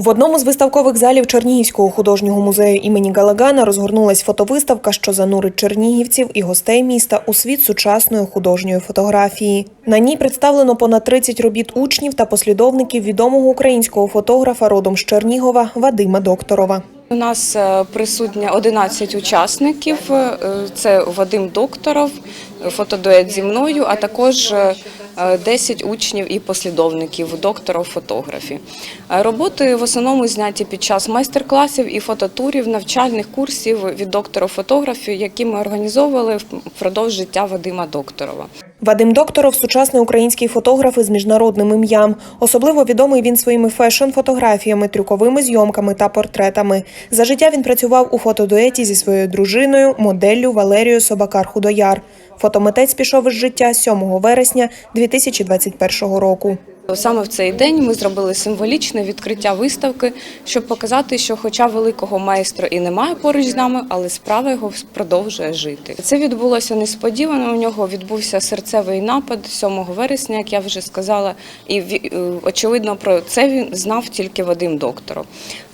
В одному з виставкових залів Чернігівського художнього музею імені Галагана розгорнулась фотовиставка, що занурить чернігівців і гостей міста у світ сучасної художньої фотографії. На ній представлено понад 30 робіт учнів та послідовників відомого українського фотографа родом з Чернігова Вадима Докторова. У нас е, присутня 11 учасників. Е, Це Вадим Докторов, фотодует зі мною, а також е, 10 учнів і послідовників докторів фотографії. Е, Роботи в основному зняті під час майстер-класів і фототурів, навчальних курсів від доктора фотографії, які ми організовували впродовж життя Вадима Докторова. Вадим Докторов сучасний український фотограф із міжнародним ім'ям. Особливо відомий він своїми фешн-фотографіями, трюковими зйомками та портретами. За життя він працював у фотодуеті зі своєю дружиною, моделлю Валерією Собакар-Худояр. Фотомитець пішов із життя 7 вересня 2021 року. Саме в цей день ми зробили символічне відкриття виставки, щоб показати, що, хоча великого майстра і немає поруч з нами, але справа його продовжує жити. Це відбулося несподівано. У нього відбувся серцевий напад 7 вересня, як я вже сказала, і е, очевидно про це він знав тільки Вадим Докторов.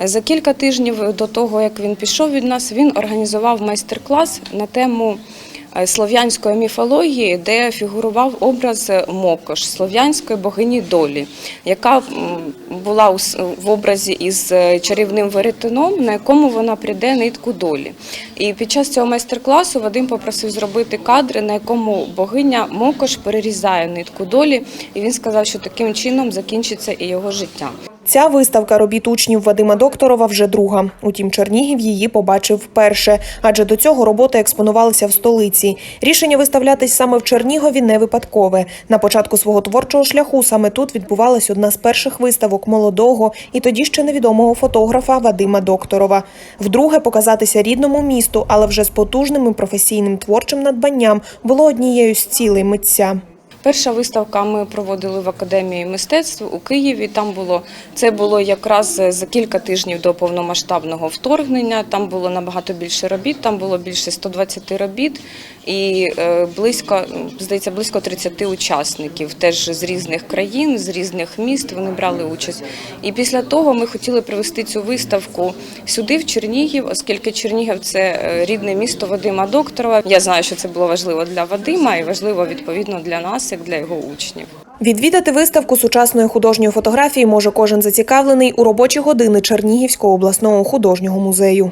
За кілька тижнів до того, як він пішов від нас, він організував майстер-клас на тему слов'янської міфології, де фігурував образ Мокош, слов'янської богині долі, яка була в образі із е, чарівним веретеном, на якому вона прийде нитку долі. І під час цього майстер-класу Вадим попросив зробити кадри, на якому богиня Мокош перерізає нитку долі, і він сказав, що таким чином закінчиться і його життя. Ця виставка робіт учнів Вадима Докторова вже друга. Утім, Чернігів її побачив вперше, адже до цього роботи експонувалися в столиці. Рішення виставлятись саме в Чернігові не випадкове. На початку свого творчого шляху саме тут відбувалась одна з перших виставок молодого і тоді ще невідомого фотографа Вадима Докторова. Вдруге показатися рідному місту, але вже з потужним і професійним творчим надбанням було однією з цілей митця. Перша виставка ми проводили в академії мистецтв у Києві. Там було це було якраз за кілька тижнів до повномасштабного вторгнення. Там було набагато більше робіт. Там було більше 120 робіт і е, близько здається близько 30 учасників, теж з різних країн, з різних міст. Вони брали участь. І після того ми хотіли привести цю виставку сюди, в Чернігів, оскільки Чернігів це е, рідне місто Вадима Докторова. Я знаю, що це було важливо для Вадима і важливо відповідно для нас, як для його учнів. Відвідати виставку сучасної художньої фотографії може кожен зацікавлений у робочі години Чернігівського обласного художнього музею.